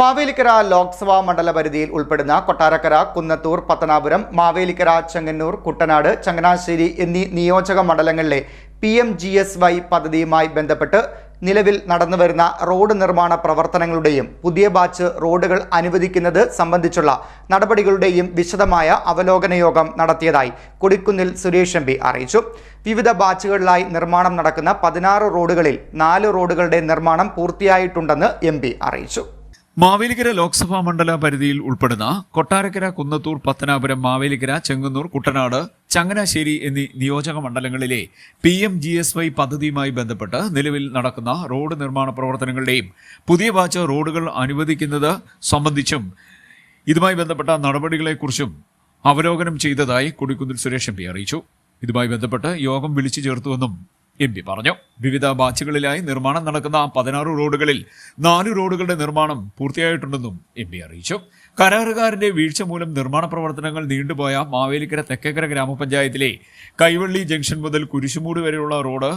മാവേലിക്കര ലോക്സഭാ മണ്ഡല പരിധിയിൽ ഉൾപ്പെടുന്ന കൊട്ടാരക്കര കുന്നത്തൂർ പത്തനാപുരം മാവേലിക്കര ചെങ്ങന്നൂർ കുട്ടനാട് ചങ്ങനാശ്ശേരി എന്നീ നിയോജക മണ്ഡലങ്ങളിലെ P M G S Y പദ്ധതിയുമായി ബന്ധപ്പെട്ട് നിലവിൽ നടന്നുവരുന്ന റോഡ് നിർമ്മാണ പ്രവർത്തനങ്ങളുടെയും പുതിയ ബാച്ച് റോഡുകൾ അനുവദിക്കുന്നത് സംബന്ധിച്ചുള്ള നടപടികളുടെയും വിശദമായ അവലോകന യോഗം നടത്തിയതായി കൊടിക്കുന്നിൽ സുരേഷ് എം അറിയിച്ചു. വിവിധ ബാച്ചുകളിലായി നിർമ്മാണം നടക്കുന്ന പതിനാറ് റോഡുകളിൽ നാല് റോഡുകളുടെ നിർമ്മാണം പൂർത്തിയായിട്ടുണ്ടെന്ന് എം അറിയിച്ചു. മാവേലിക്കര ലോക്സഭാ മണ്ഡല പരിധിയിൽ ഉൾപ്പെടുന്ന കൊട്ടാരക്കര കുന്നത്തൂർ പത്തനാപുരം മാവേലിക്കര ചെങ്ങന്നൂർ കുട്ടനാട് ചങ്ങനാശ്ശേരി എന്നീ നിയോജക മണ്ഡലങ്ങളിലെ P M G S Y പദ്ധതിയുമായി ബന്ധപ്പെട്ട് നിലവിൽ നടക്കുന്ന റോഡ് നിർമ്മാണ പ്രവർത്തനങ്ങളുടെയും പുതിയ ബാച്ച് റോഡുകൾ അനുവദിക്കുന്നത് സംബന്ധിച്ചും ഇതുമായി ബന്ധപ്പെട്ട നടപടികളെക്കുറിച്ചും അവലോകനം ചെയ്തതായി കൊടിക്കുന്നിൽ സുരേഷ് എം അറിയിച്ചു. ഇതുമായി ബന്ധപ്പെട്ട് യോഗം വിളിച്ചു ചേർത്തുവെന്നും എം പി പറഞ്ഞു. വിവിധ ബാച്ചുകളിലായി നിർമ്മാണം നടക്കുന്ന പതിനാറ് റോഡുകളിൽ നാല് റോഡുകളുടെ നിർമ്മാണം പൂർത്തിയായിട്ടുണ്ടെന്നും എം പി അറിയിച്ചു. കരാറുകാരന്റെ വീഴ്ച മൂലം നിർമ്മാണ പ്രവർത്തനങ്ങൾ നീണ്ടുപോയ മാവേലിക്കര തെക്കേക്കര ഗ്രാമപഞ്ചായത്തിലെ കൈവള്ളി ജംഗ്ഷൻ മുതൽ കുരിശുമൂട് വരെയുള്ള റോഡ്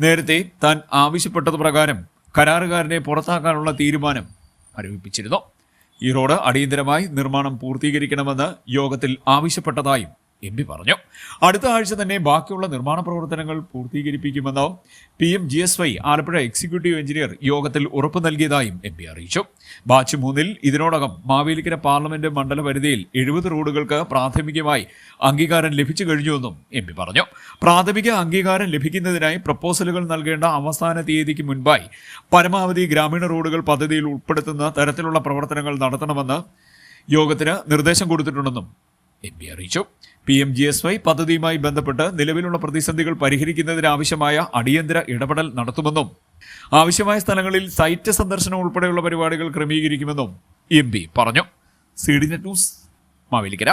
നേരത്തെ താൻ ആവശ്യപ്പെട്ടത് പ്രകാരം കരാറുകാരനെ പുറത്താക്കാനുള്ള തീരുമാനം അറിയിപ്പിച്ചിരുന്നു ഈ റോഡ് അടിയന്തരമായി നിർമ്മാണം പൂർത്തീകരിക്കണമെന്ന് യോഗത്തിൽ ആവശ്യപ്പെട്ടതായും എം പി പറഞ്ഞു. അടുത്ത ആഴ്ച തന്നെ ബാക്കിയുള്ള നിർമ്മാണ പ്രവർത്തനങ്ങൾ പൂർത്തീകരിപ്പിക്കുമെന്ന് P M G S Y Alappuzha executive engineer യോഗത്തിൽ ഉറപ്പ് നൽകിയതായും എം പി അറിയിച്ചു. ബാച്ച് മൂന്നിൽ ഇതിനോടകം മാവേലിക്കര പാർലമെന്റ് മണ്ഡല പരിധിയിൽ എഴുപത് റോഡുകൾക്ക് പ്രാഥമികമായി അംഗീകാരം ലഭിച്ചു കഴിഞ്ഞുവെന്നും എം പി പറഞ്ഞു. പ്രാഥമിക അംഗീകാരം ലഭിക്കുന്നതിനായി പ്രപ്പോസലുകൾ നൽകേണ്ട അവസാന തീയതിക്ക് മുൻപായി പരമാവധി ഗ്രാമീണ റോഡുകൾ പദ്ധതിയിൽ ഉൾപ്പെടുത്തുന്ന തരത്തിലുള്ള പ്രവർത്തനങ്ങൾ നടത്തണമെന്ന് യോഗത്തിന് നിർദ്ദേശം കൊടുത്തിട്ടുണ്ടെന്നും എം പി അറിയിച്ചു. P M G S Y പദ്ധതിയുമായി ബന്ധപ്പെട്ട് നിലവിലുള്ള പ്രതിസന്ധികൾ പരിഹരിക്കുന്നതിനാവശ്യമായ അടിയന്തര ഇടപെടൽ നടത്തുമെന്നും ആവശ്യമായ സ്ഥലങ്ങളിൽ സൈറ്റ് സന്ദർശനം ഉൾപ്പെടെയുള്ള പരിപാടികൾ ക്രമീകരിക്കുമെന്നും എം പി പറഞ്ഞു. C D net news Mavelikara.